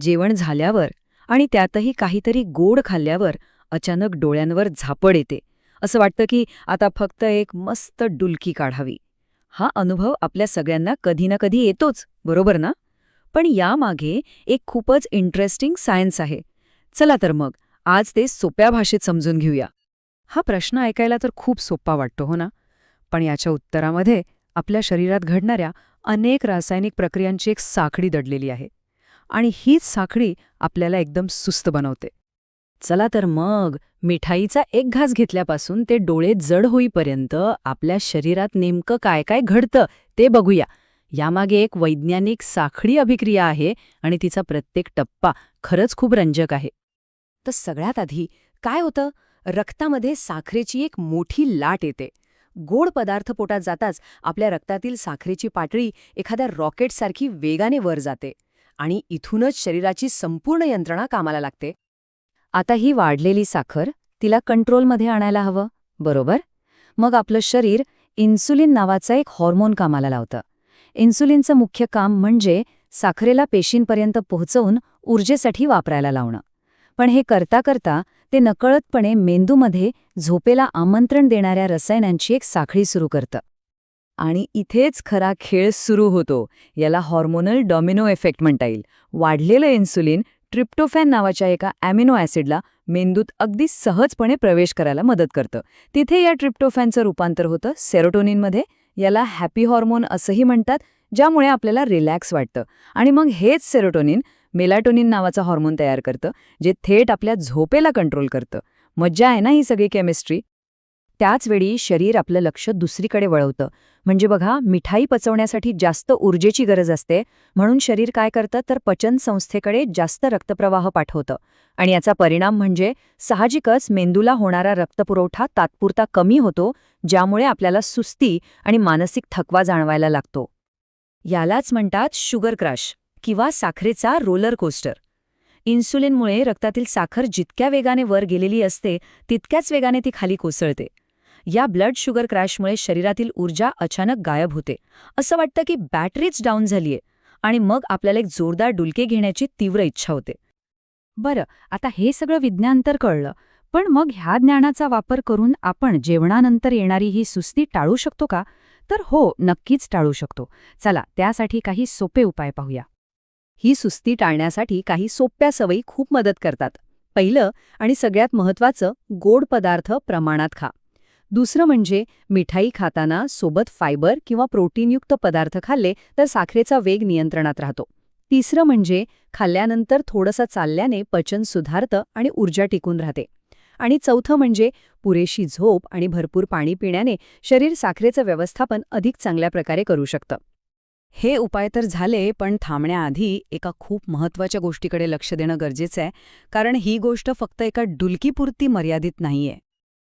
जेवण झाल्यावर आणि त्यातही काहीतरी गोड खाल्ल्यावर अचानक डोळ्यांवर झापड येते. असं वाटतं की आता फक्त एक मस्त डुलकी काढावी. हा अनुभव आपल्या सगळ्यांना कधी ना कधी येतोच बरोबर ना? पण यामागे एक खूपच इंटरेस्टिंग सायन्स आहे. चला तर मग आज ते सोप्या भाषेत समजून घेऊया. हा प्रश्न ऐकायला तर खूप सोपा वाटतो हो ना? पण याच्या उत्तरामध्ये आपल्या शरीरात घडणाऱ्या अनेक रासायनिक प्रक्रियांची एक साखळी दडलेली आहे. आणि हीच साखळी आपल्याला एकदम सुस्त बनवते. चला तर मग मिठाईचा एक घास घेतल्यापासून ते डोळे जड होईपर्यंत आपल्या शरीरात नेमकं काय काय घडतं ते बघूया. यामागे एक वैज्ञानिक साखळी अभिक्रिया आहे आणि तिचा प्रत्येक टप्पा खरंच खूप रंजक आहे. तर सगळ्यात आधी काय होतं? रक्तामध्ये साखरेची एक मोठी लाट येते. गोड पदार्थ पोटात जाताच आपल्या रक्तातील साखरेची पातळी एखाद्या रॉकेटसारखी वेगाने वर जाते. आणि इथूनच शरीराची संपूर्ण यंत्रणा कामाला लागते. आता ही वाढलेली साखर तिला कंट्रोलमध्ये आणायला हवं बरोबर? मग आपलं शरीर इन्सुलिन नावाचा एक हॉर्मोन कामाला लावतं. इन्सुलिनचं मुख्य काम म्हणजे साखरेला पेशींपर्यंत पोहोचवून ऊर्जेसाठी वापरायला लावणं. पण हे करता करता ते नकळतपणे मेंदूमध्ये झोपेला आमंत्रण देणाऱ्या रसायनांची एक साखळी सुरू करतं. आणि इथेच खरा खेळ सुरू होतो. याला हॉर्मोनल डॉमिनो इफेक्ट म्हणता येईल. वाढलेलं इन्सुलिन ट्रिप्टोफॅन नावाच्या एका ॲमिनो ॲसिडला मेंदूत अगदी सहजपणे प्रवेश करायला मदत करतं. तिथे या ट्रिप्टोफॅनचं रूपांतर होतं सेरोटोनिनमध्ये याला हॅपी हॉर्मोन असंही म्हणतात ज्यामुळे आपल्याला रिलॅक्स वाटतं. आणि मग हेच सेरोटोनिन मेलाटोनिन नावाचा हॉर्मोन तयार करतं जे थेट आपल्या झोपेला कंट्रोल करतं. मज्जा आहे ना ही सगळी केमिस्ट्री त्याचवेळी शरीर आपलं लक्ष दुसरीकडे वळवतं. म्हणजे बघा मिठाई पचवण्यासाठी जास्त ऊर्जेची गरज असते. म्हणून शरीर काय करतं? तर पचन संस्थेकडे जास्त रक्तप्रवाह पाठवतं. आणि याचा परिणाम म्हणजे साहजिकच मेंदूला होणारा रक्तपुरवठा तात्पुरता कमी होतो ज्यामुळे आपल्याला सुस्ती आणि मानसिक थकवा जाणवायला लागतो. यालाच म्हणतात शुगर क्रॅश किंवा साखरेचा रोलर कोस्टर. इन्सुलिनमुळे रक्तातील साखर जितक्या वेगाने वर गेलेली असते तितक्याच वेगाने ती खाली कोसळते. या ब्लड शुगर क्रॅशमुळे शरीरातील ऊर्जा अचानक गायब होते. असं वाटतं की बॅटरीच डाऊन झालीये आणि मग आपल्याला एक जोरदार डुलके घेण्याची तीव्र इच्छा होते. बरं आता हे सगळं विज्ञान तर कळलं पण मग ह्या ज्ञानाचा वापर करून आपण जेवणानंतर येणारी ही सुस्ती टाळू शकतो का? तर हो नक्कीच टाळू शकतो. चला त्यासाठी काही सोपे उपाय पाहूया. ही सुस्ती टाळण्यासाठी काही सोप्या सवयी खूप मदत करतात. पहिलं आणि सगळ्यात महत्वाचं गोड पदार्थ प्रमाणात खा. दुसरं म्हणजे मिठाई खाताना सोबत फायबर किंवा प्रोटीनयुक्त पदार्थ खाल्ले तर साखरेचा वेग नियंत्रणात राहतो. तिसरं म्हणजे खाल्ल्यानंतर थोडंसं चालल्याने पचन सुधारतं आणि ऊर्जा टिकून राहते. आणि चौथं म्हणजे पुरेशी झोप आणि भरपूर पाणी पिण्याने शरीर साखरेचं व्यवस्थापन अधिक चांगल्या प्रकारे करू शकतं. हे उपाय तर झाले पण थांबण्याआधी एका खूप महत्त्वाच्या गोष्टीकडे लक्ष देणं गरजेचं आहे कारण ही गोष्ट फक्त एका डुलकीपुरती मर्यादित नाहीये.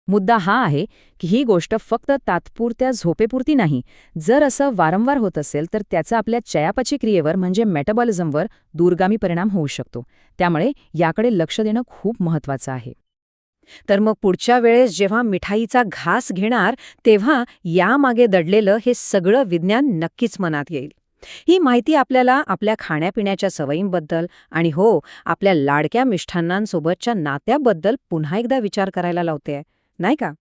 मुद्दा हा आहे की ही गोष्ट फक्त तात्पुरत्या झोपेपुरती नाही. जर असं वारंवार होत असेल तर त्याचा आपल्या चयापची क्रियेवर म्हणजे मेटाबॉलिझमवर दूरगामी परिणाम होऊ शकतो. त्यामुळे याकडे लक्ष देणं खूप महत्वाचं आहे. तर मग पुढच्या वेळेस जेव्हा मिठाईचा घास घेणार तेव्हा यामागे दडलेलं हे सगळं विज्ञान नक्कीच मनात येईल. ही माहिती आपल्याला आपल्या खाण्यापिण्याच्या सवयींबद्दल आणि हो आपल्या लाडक्या मिष्ठान्नांसोबतच्या नात्याबद्दल पुन्हा एकदा विचार करायला लावते नाही का?